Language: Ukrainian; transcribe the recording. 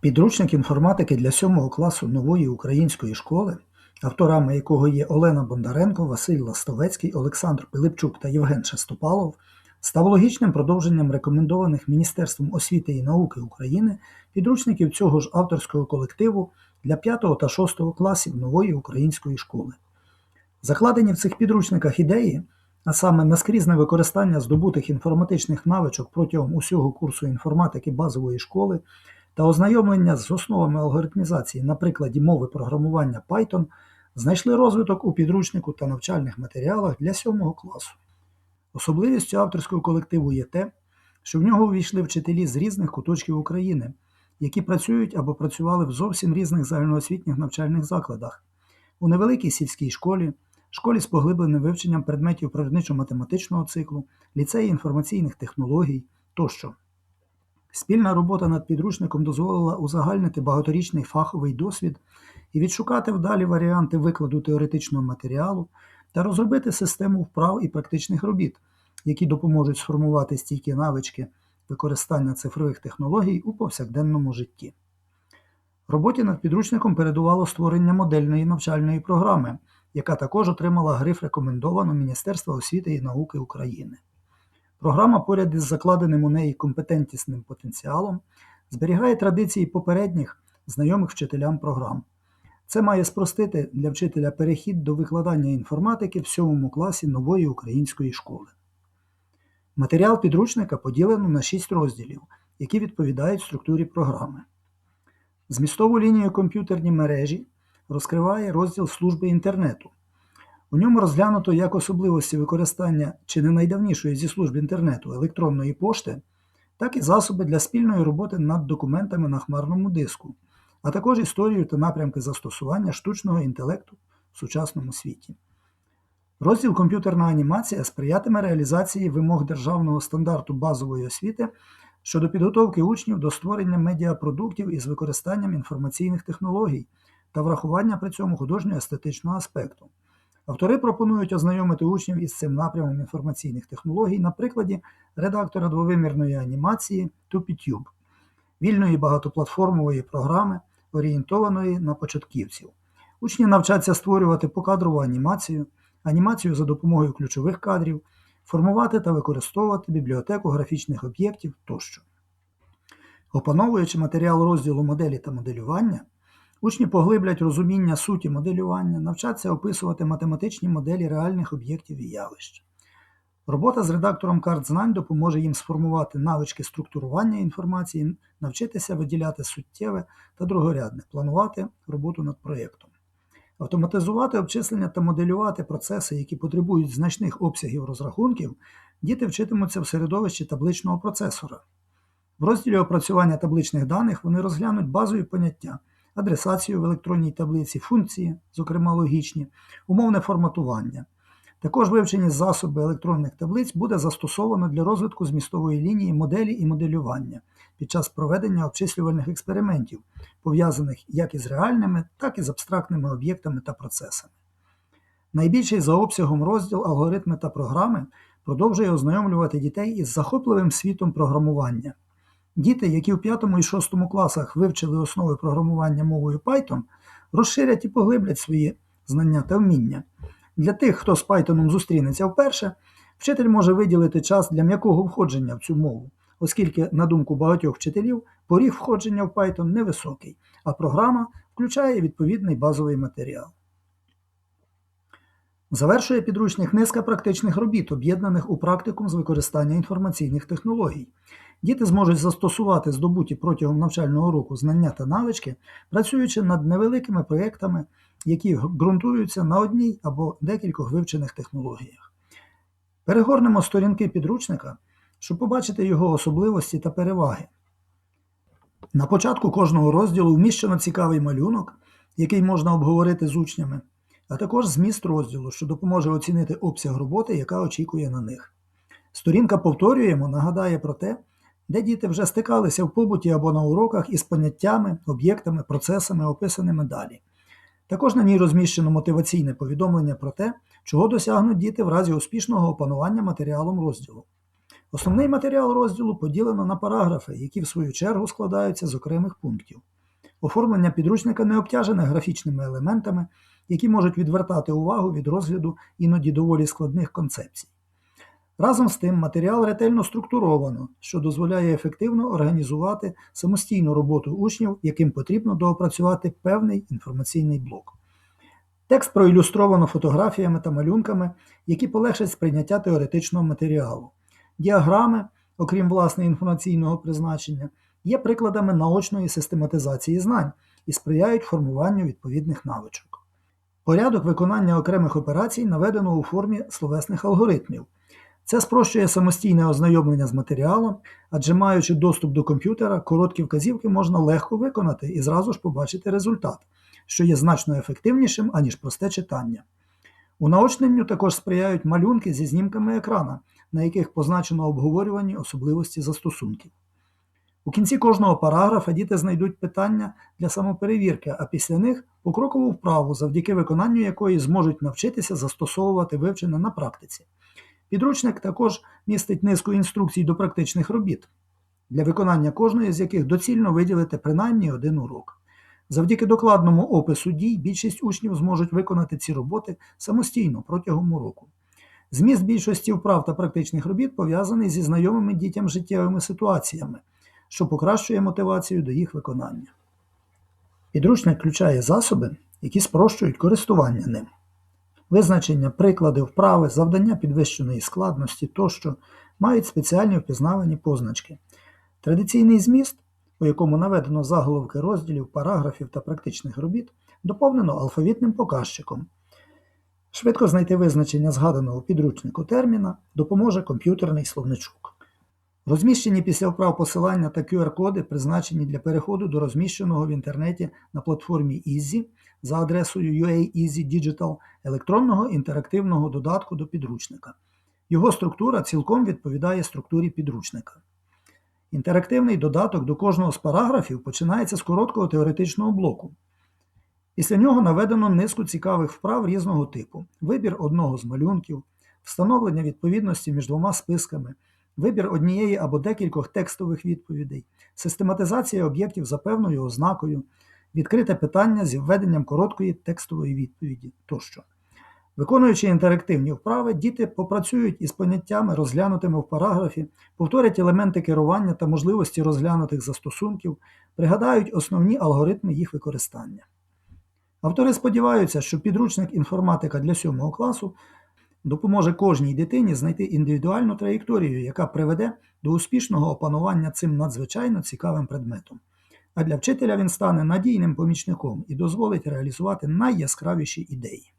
Підручник інформатики для 7 класу нової української школи, авторами якого є Олена Бондаренко, Василь Ластовецький, Олександр Пилипчук та Євген Шестопалов, став логічним продовженням рекомендованих Міністерством освіти і науки України підручників цього ж авторського колективу для 5 та 6 класів нової української школи. Закладені в цих підручниках ідеї, а саме наскрізне використання здобутих інформатичних навичок протягом усього курсу інформатики базової школи та ознайомлення з основами алгоритмізації на прикладі мови програмування Python знайшли розвиток у підручнику та навчальних матеріалах для 7 класу. Особливістю авторського колективу є те, що в нього увійшли вчителі з різних куточків України, які працюють або працювали в зовсім різних загальноосвітніх навчальних закладах, у невеликій сільській школі, школі з поглибленим вивченням предметів природничо-математичного циклу, ліцеї інформаційних технологій тощо. Спільна робота над підручником дозволила узагальнити багаторічний фаховий досвід і відшукати вдалі варіанти викладу теоретичного матеріалу та розробити систему вправ і практичних робіт, які допоможуть сформувати стійкі навички використання цифрових технологій у повсякденному житті. Роботі над підручником передувало створення модельної навчальної програми, яка також отримала гриф рекомендовано Міністерства освіти і науки України. Програма поряд із закладеним у неї компетентнісним потенціалом зберігає традиції попередніх знайомих вчителям програм. Це має спростити для вчителя перехід до викладання інформатики в 7 класі нової української школи. Матеріал підручника поділено на 6 розділів, які відповідають структурі програми. Змістову лінію комп'ютерні мережі розкриває розділ служби інтернету. У ньому розглянуто як особливості використання чи не найдавнішої зі служб інтернету електронної пошти, так і засоби для спільної роботи над документами на хмарному диску, а також історію та напрямки застосування штучного інтелекту в сучасному світі. Розділ Комп'ютерна анімація сприятиме реалізації вимог державного стандарту базової освіти щодо підготовки учнів до створення медіапродуктів із використанням інформаційних технологій та врахування при цьому художньо-естетичного аспекту. Автори пропонують ознайомити учнів із цим напрямом інформаційних технологій на прикладі редактора двовимірної анімації TupiTube, вільної багатоплатформової програми, орієнтованої на початківців. Учні навчаться створювати покадрову анімацію, анімацію за допомогою ключових кадрів, формувати та використовувати бібліотеку графічних об'єктів тощо. Опановуючи матеріал розділу моделі та моделювання, Учні поглиблять розуміння суті моделювання, навчаться описувати математичні моделі реальних об'єктів і явищ. Робота з редактором карт знань допоможе їм сформувати навички структурування інформації, навчитися виділяти суттєве та другорядне, планувати роботу над проєктом. Автоматизувати обчислення та моделювати процеси, які потребують значних обсягів розрахунків, діти вчитимуться в середовищі табличного процесора. В розділі опрацювання табличних даних вони розглянуть базові поняття адресацію в електронній таблиці, функції, зокрема логічні, умовне форматування. Також вивчені засоби електронних таблиць буде застосовано для розвитку змістової лінії моделі і моделювання під час проведення обчислювальних експериментів, пов'язаних як із реальними, так і з абстрактними об'єктами та процесами. Найбільший за обсягом розділ алгоритми та програми продовжує ознайомлювати дітей із захопливим світом програмування. Діти, які в 5 і 6 класах вивчили основи програмування мовою Python, розширять і поглиблять свої знання та вміння. Для тих, хто з Python зустрінеться вперше, вчитель може виділити час для м'якого входження в цю мову, оскільки, на думку багатьох вчителів, поріг входження в Python невисокий, а програма включає відповідний базовий матеріал. Завершує підручник низка практичних робіт, об'єднаних у практикум з використання інформаційних технологій. Діти зможуть застосувати здобуті протягом навчального року знання та навички, працюючи над невеликими проєктами, які ґрунтуються на одній або декількох вивчених технологіях. Перегорнемо сторінки підручника, щоб побачити його особливості та переваги. На початку кожного розділу вміщено цікавий малюнок, який можна обговорити з учнями, а також зміст розділу, що допоможе оцінити обсяг роботи, яка очікує на них. Сторінка повторюємо, нагадає про те, де діти вже стикалися в побуті або на уроках із поняттями, об'єктами, процесами, описаними далі. Також на ній розміщено мотиваційне повідомлення про те, чого досягнуть діти в разі успішного опанування матеріалом розділу. Основний матеріал розділу поділено на параграфи, які в свою чергу складаються з окремих пунктів. Оформлення підручника не обтяжене графічними елементами, які можуть відвертати увагу від розгляду іноді доволі складних концепцій. Разом з тим, матеріал ретельно структуровано, що дозволяє ефективно організувати самостійну роботу учнів, яким потрібно доопрацювати певний інформаційний блок. Текст проілюстровано фотографіями та малюнками, які полегшать сприйняття теоретичного матеріалу. Діаграми, окрім власне інформаційного призначення, є прикладами наочної систематизації знань і сприяють формуванню відповідних навичок. Порядок виконання окремих операцій наведено у формі словесних алгоритмів. Це спрощує самостійне ознайомлення з матеріалом, адже маючи доступ до комп'ютера, короткі вказівки можна легко виконати і зразу ж побачити результат, що є значно ефективнішим, аніж просте читання. Унаочненню також сприяють малюнки зі знімками екрана, на яких позначено обговорювані особливості застосунків. У кінці кожного параграфа діти знайдуть питання для самоперевірки, а після них покрокову вправу, завдяки виконанню якої зможуть навчитися застосовувати вивчене на практиці. Підручник також містить низку інструкцій до практичних робіт, для виконання кожної з яких доцільно виділити принаймні один урок. Завдяки докладному опису дій більшість учнів зможуть виконати ці роботи самостійно протягом уроку. Зміст більшості вправ та практичних робіт пов'язаний зі знайомими дітям життєвими ситуаціями, що покращує мотивацію до їх виконання. Підручник включає засоби, які спрощують користування ним. Визначення, приклади, вправи, завдання підвищеної складності тощо мають спеціальні впізнавані позначки. Традиційний зміст, у якому наведено заголовки розділів, параграфів та практичних робіт, доповнено алфавітним показчиком. Швидко знайти визначення згаданого підручнику терміна допоможе комп'ютерний словничок. Розміщені після вправ посилання та QR-коди призначені для переходу до розміщеного в інтернеті на платформі Easy за адресою UA Easy Digital електронного інтерактивного додатку до підручника. Його структура цілком відповідає структурі підручника. Інтерактивний додаток до кожного з параграфів починається з короткого теоретичного блоку. Після нього наведено низку цікавих вправ різного типу: вибір одного з малюнків, встановлення відповідності між двома списками, вибір однієї або декількох текстових відповідей, систематизація об'єктів за певною ознакою, відкрите питання зі введенням короткої текстової відповіді тощо. Виконуючи інтерактивні вправи, діти попрацюють із поняттями, розглянутими в параграфі, повторять елементи керування та можливості розглянутих застосунків, пригадають основні алгоритми їх використання. Автори сподіваються, що підручник інформатика для 7 класу допоможе кожній дитині знайти індивідуальну траєкторію, яка приведе до успішного опанування цим надзвичайно цікавим предметом. А для вчителя він стане надійним помічником і дозволить реалізувати найяскравіші ідеї.